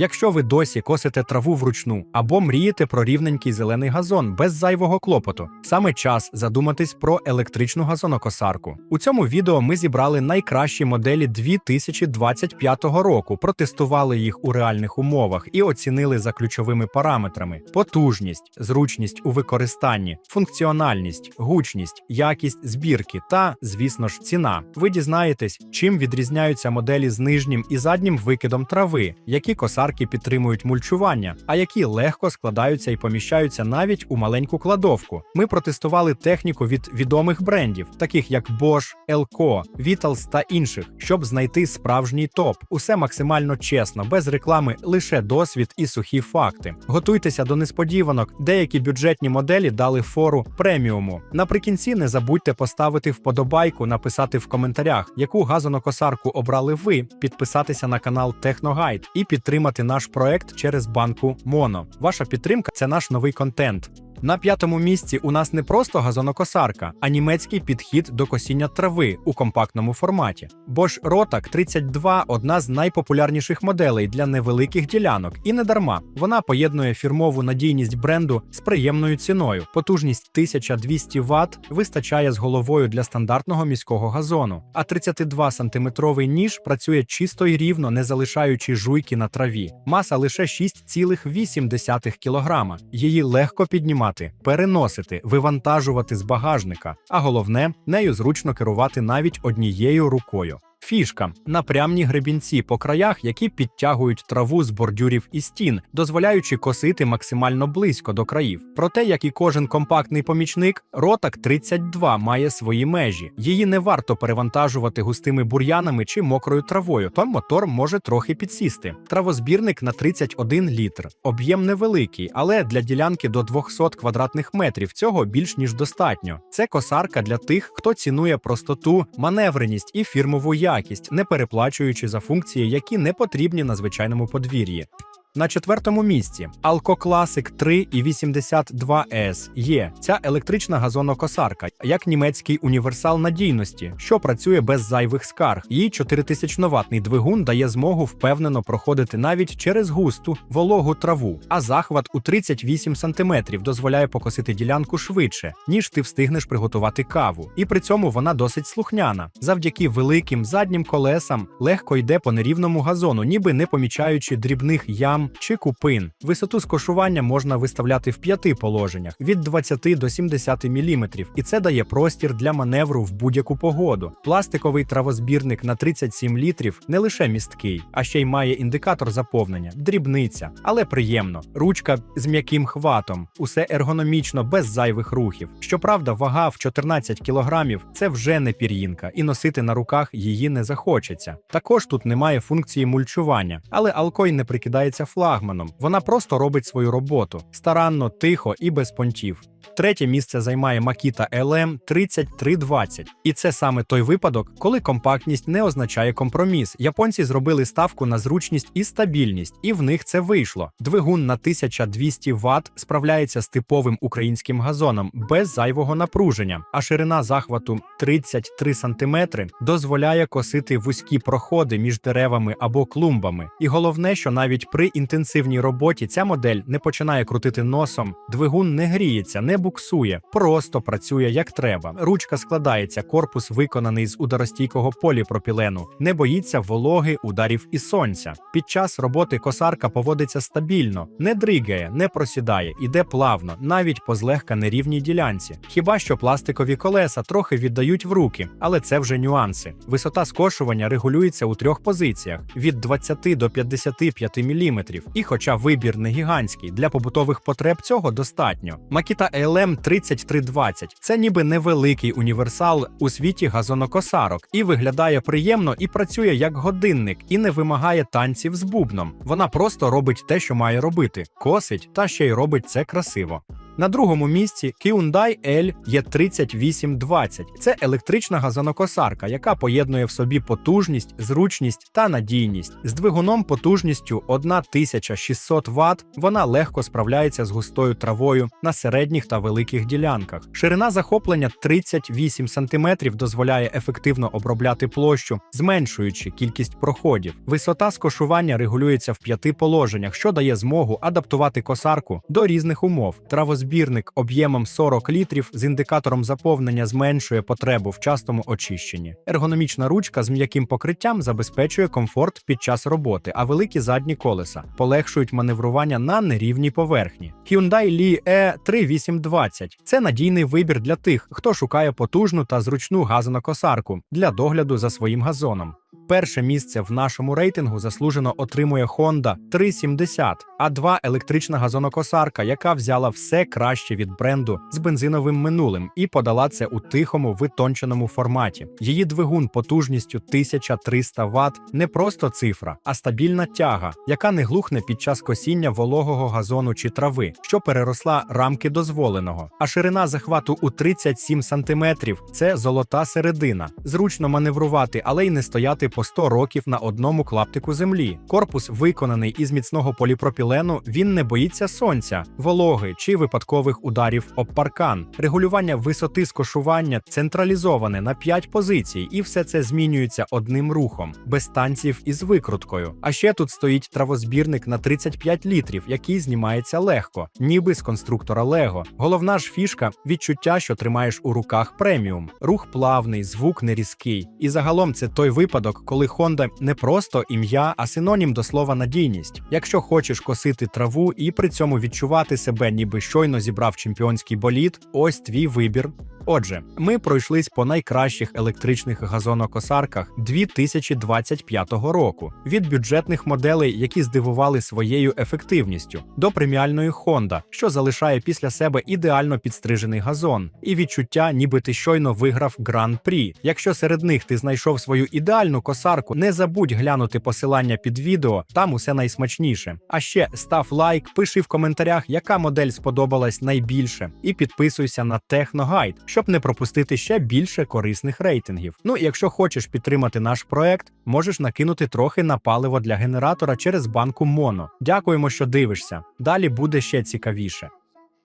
Якщо ви досі косите траву вручну або мрієте про рівненький зелений газон без зайвого клопоту, саме час задуматись про електричну газонокосарку. У цьому відео ми зібрали найкращі моделі 2025 року, протестували їх у реальних умовах і оцінили за ключовими параметрами: потужність, зручність у використанні, функціональність, гучність, якість збірки та, звісно ж, ціна. Ви дізнаєтесь, чим відрізняються моделі з нижнім і заднім викидом трави, які косарки підтримують мульчування, а які легко складаються і поміщаються навіть у маленьку кладовку. Ми протестували техніку від відомих брендів, таких як Bosch, Elco, Vitals та інших, щоб знайти справжній топ. Усе максимально чесно, без реклами, лише досвід і сухі факти. Готуйтеся до несподіванок. Деякі бюджетні моделі дали фору преміуму. Наприкінці не забудьте поставити вподобайку, написати в коментарях, яку газонокосарку обрали ви, підписатися на канал Техногайд і підтримати наш проект через банку Моно. Ваша підтримка це наш новий контент. На п'ятому місці у нас не просто газонокосарка, а німецький підхід до косіння трави у компактному форматі. Bosch Rotac 32 одна з найпопулярніших моделей для невеликих ділянок, і не дарма. Вона поєднує фірмову надійність бренду з приємною ціною. Потужність 1200 Вт вистачає з головою для стандартного міського газону, а 32 сантиметровий ніж працює чисто і рівно, не залишаючи жуйки на траві. Маса лише 6,8 кг. Її легко піднімати, переносити, вивантажувати з багажника, а головне, нею зручно керувати навіть однією рукою. Фішка напрямні гребінці по краях, які підтягують траву з бордюрів і стін, дозволяючи косити максимально близько до країв. Проте, як і кожен компактний помічник, ротак 32 має свої межі. Її не варто перевантажувати густими бур'янами чи мокрою травою, то мотор може трохи підсісти. Травозбірник на 31 літр. Об'єм невеликий, але для ділянки до 200 квадратних метрів цього більш ніж достатньо. Це косарка для тих, хто цінує простоту, маневреність і фірмову якість, не переплачуючи за функції, які не потрібні на звичайному подвір'ї. На четвертому місці Alco Classic 3 і 82S є ця електрична газонокосарка, як німецький універсал надійності, що працює без зайвих скарг. Її 4000 ватний двигун дає змогу впевнено проходити навіть через густу вологу траву, а захват у 38 см дозволяє покосити ділянку швидше, ніж ти встигнеш приготувати каву. І при цьому вона досить слухняна. Завдяки великим заднім колесам легко йде по нерівному газону, ніби не помічаючи дрібних ям чи купин. Висоту скошування можна виставляти в п'яти положеннях від 20 до 70 мм, і це дає простір для маневру в будь-яку погоду. Пластиковий травозбірник на 37 літрів не лише місткий, а ще й має індикатор заповнення, дрібниця, але приємно. Ручка з м'яким хватом, усе ергономічно, без зайвих рухів. Щоправда, вага в 14 кілограмів це вже не пір'їнка, і носити на руках її не захочеться. Також тут немає функції мульчування, але Алкой не прикидається флагманом. Вона просто робить свою роботу старанно, тихо і без понтів. Третє місце займає Makita LM 3320. І це саме той випадок, коли компактність не означає компроміс. Японці зробили ставку на зручність і стабільність, і в них це вийшло. Двигун на 1200 Вт справляється з типовим українським газоном без зайвого напруження, а ширина захвату 33 см дозволяє косити вузькі проходи між деревами або клумбами. І головне, що навіть при інтенсивній роботі ця модель не починає крутити носом, двигун не гріється, не буксує, просто працює як треба. Ручка складається, корпус виконаний з ударостійкого поліпропілену, не боїться вологи, ударів і сонця. Під час роботи косарка поводиться стабільно, не дригає, не просідає, іде плавно, навіть по злегка нерівній ділянці. Хіба що пластикові колеса трохи віддають в руки, але це вже нюанси. Висота скошування регулюється у трьох позиціях: від 20 до 55 мм. І, хоча вибір не гігантський, для побутових потреб цього достатньо. Макіта LM3320. Ем це ніби невеликий універсал у світі газонокосарок, і виглядає приємно і працює як годинник, і не вимагає танців з бубном. Вона просто робить те, що має робити, косить та ще й робить це красиво. На другому місці Hyundai L E3820. Це електрична газонокосарка, яка поєднує в собі потужність, зручність та надійність. З двигуном потужністю 1600 Вт вона легко справляється з густою травою на середніх та великих ділянках. Ширина захоплення 38 см дозволяє ефективно обробляти площу, зменшуючи кількість проходів. Висота скошування регулюється в п'яти положеннях, що дає змогу адаптувати косарку до різних умов. Травозбірник об'ємом 40 літрів з індикатором заповнення зменшує потребу в частому очищенні. Ергономічна ручка з м'яким покриттям забезпечує комфорт під час роботи, а великі задні колеса полегшують маневрування на нерівній поверхні. Hyundai Li E 3820 – це надійний вибір для тих, хто шукає потужну та зручну газонокосарку для догляду за своїм газоном. Перше місце в нашому рейтингу заслужено отримує Honda 370, а 2 електрична газонокосарка, яка взяла все краще від бренду з бензиновим минулим і подала це у тихому витонченому форматі. Її двигун потужністю 1300 Вт не просто цифра, а стабільна тяга, яка не глухне під час косіння вологого газону чи трави, що переросла рамки дозволеного. А ширина захвату у 37 см – це золота середина. Зручно маневрувати, але й не стояти по 100 років на одному клаптику землі. Корпус виконаний із міцного поліпропілену. Він не боїться сонця, вологи чи випадкових ударів об паркан. Регулювання висоти скошування централізоване на 5 позицій, і все це змінюється одним рухом, без танців із викруткою. А ще тут стоїть травозбірник на 35 літрів, який знімається легко, ніби з конструктора Лего. Головна ж фішка відчуття, що тримаєш у руках преміум. Рух плавний, звук не різкий. І загалом це той випадок, коли Honda не просто ім'я, а синонім до слова надійність. Якщо хочеш косити траву і при цьому відчувати себе, ніби щойно зібрав чемпіонський болід, ось твій вибір. Отже, ми пройшлись по найкращих електричних газонокосарках 2025 року від бюджетних моделей, які здивували своєю ефективністю, до преміальної Honda, що залишає після себе ідеально підстрижений газон, і відчуття, ніби ти щойно виграв гран-прі. Якщо серед них ти знайшов свою ідеальну косарку, не забудь глянути посилання під відео, там усе найсмачніше. А ще став лайк, пиши в коментарях, яка модель сподобалась найбільше, і підписуйся на Техногайд, щоб не пропустити ще більше корисних рейтингів. Ну якщо хочеш підтримати наш проект, можеш накинути трохи на паливо для генератора через банку Моно. Дякуємо, що дивишся. Далі буде ще цікавіше.